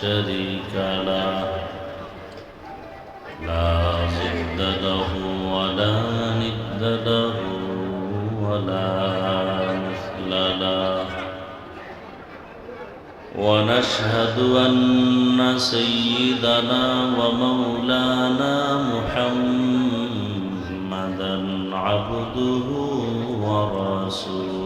شريك له لا ضد له ولا ند له ولا مثل له. ونشهد أن سيدنا ومولانا محمدا عبده ورسوله.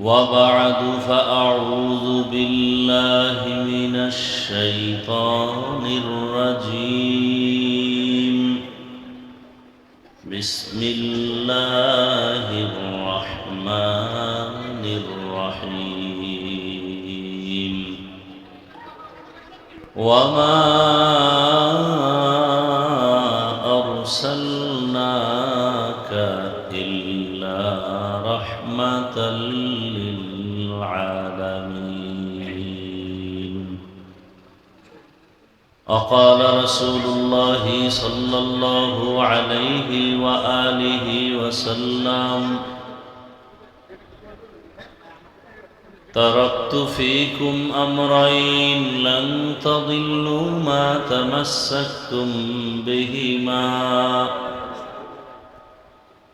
وبعد فأعوذ بالله من الشيطان الرجيم. بسم الله الرحمن الرحيم. وما أرسلناك إلا رحمة للعالمين. وقال رسول الله صلى الله عليه وآله وسلم تركت فيكم أمرين لن تضلوا ما تمسكتم بهما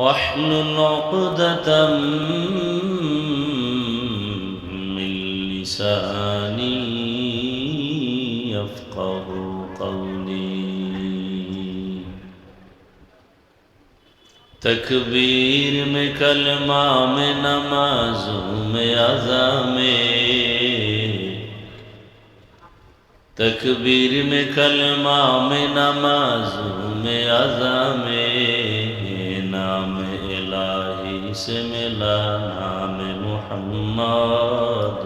واحلل عقدة من لساني يفقه قولي. تکبیر میں کلمہ میں نمازوں میں اذا میں تکبیر میں کلمہ میں نمازوں میں میں से मिला नाम मोहम्मद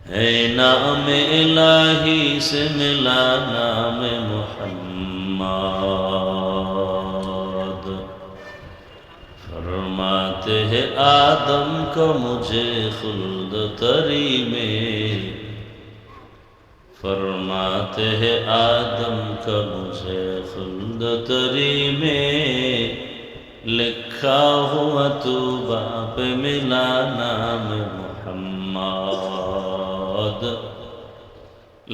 है नाम इलाही से मिला नाम मोहम्मद फरमाते हैं आदम को मुझे खुल्द तरी में फरमाते हैं आदम का मुझे खुल्द तरी में लिखा हुआ तू बाप मिला नाम मोहम्मद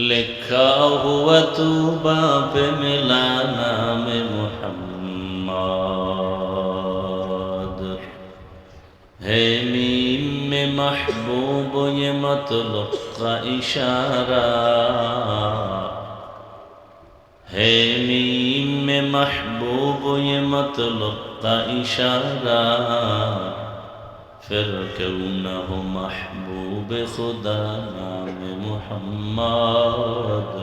लिखा हुआ तू बाप मिला नाम मोहम्मद है मीम में महबूब ये मतलब का इशारा है मीम محبوب یہ مطلب کا اشارہ پھر کیوں نہ ہو محبوب خدا نام محمد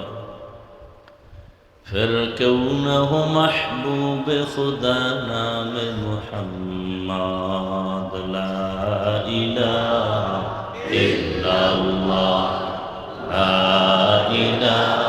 پھر کیوں نہ ہو محبوب خدا نام محمد لا الہ الا اللہ لا الہ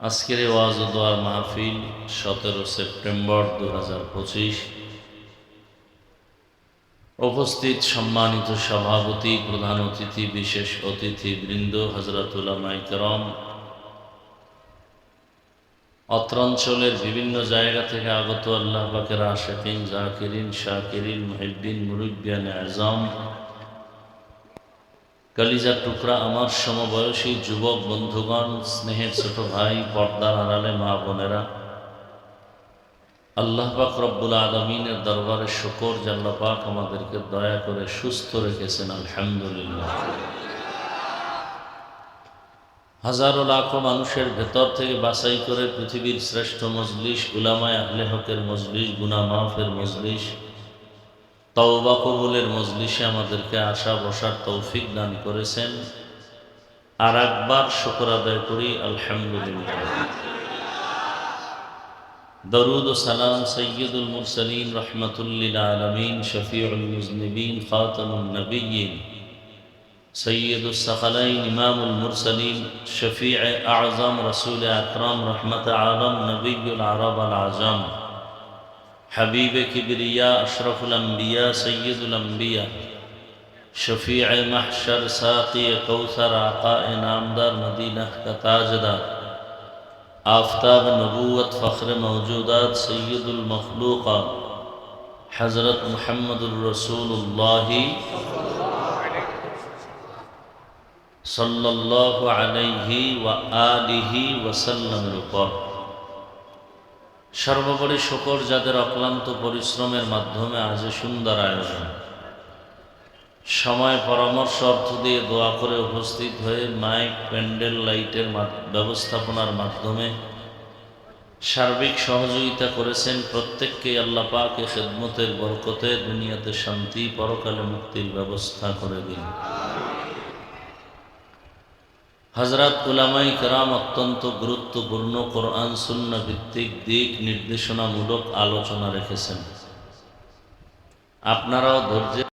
আজকের ওয়াজ দোয়ার মাহফিল সতেরো সেপ্টেম্বর দু হাজার পঁচিশ। উপস্থিত সম্মানিত সভাপতি, প্রধান অতিথি, বিশেষ অতিথি বৃন্দ হজরতুল্লাহ মাইকরম অত্র অঞ্চলের বিভিন্ন জায়গা থেকে আগত আল্লাহ পাকের আশেকিন, জাকিরিন, শাকিরিন, মহিদ্দিন, মুরব্বিয়ান, আজম। কালিজার টুকরা আমার সমবয়সী যুবক বন্ধুগণ, স্নেহের ছোট ভাই, পর্দার আড়ালে মা বোনেরা। আল্লাহ পাক রব্বুল আলমিনের দরবারে শকর পাক আমাদেরকে দয়া করে সুস্থ রেখেছেন, আলহামদুলিল্লাহ। হাজারো লাখো মানুষের ভেতর থেকে বাছাই করে পৃথিবীর শ্রেষ্ঠ মজলিস গুলামায় আহলে হকের মজলিস গুনা মাহফের মজলিস তওবা কবুলের মজলিসে আমাদেরকে আসা বসার তৌফিক দান করেছেন আর একবার শুকর আদায় করি আলহামদুলিল্লাহ দরুদ ও সালাম সৈয়দুল মুরসলিন রহমতুল্লিল আলমিন শফিউল মুজনিবিন খাতামুল নবীন سيد الثقلين إمام المرسلين شفيع أعظم رسول أكرم رحمة عالم نبي العرب العظام حبيب كبرياء أشرف الأنبياء سيد الأنبياء. شفيع محشر ساقي كوثر آقا نامدار مدينه کا تاجدار. آفتاب نبوت فخر موجودات سيد المخلوقات حضرت محمد الرسول الله صلى الله عليه وآله وسلم لقاه সর্বোপরি শকর যাদের অক্লান্ত পরিশ্রমের মাধ্যমে আজ সুন্দর আয়োজন। সময় পরামর্শ অর্থ দিয়ে দোয়া করে উপস্থিত হয়ে মাইক, প্যান্ডেল, লাইটের ব্যবস্থাপনার মাধ্যমে সার্বিক সহযোগিতা করেছেন প্রত্যেককে আল্লাহ পাকে খেদমতের বরকতে দুনিয়াতে শান্তি, পরকালে মুক্তির ব্যবস্থা করে দিন। হজরত উলামাই কেরাম অত্যন্ত গুরুত্বপূর্ণ কোরআন শূন্য ভিত্তিক দিক নির্দেশনামূলক আলোচনা রেখেছেন। আপনারাও ধৈর্য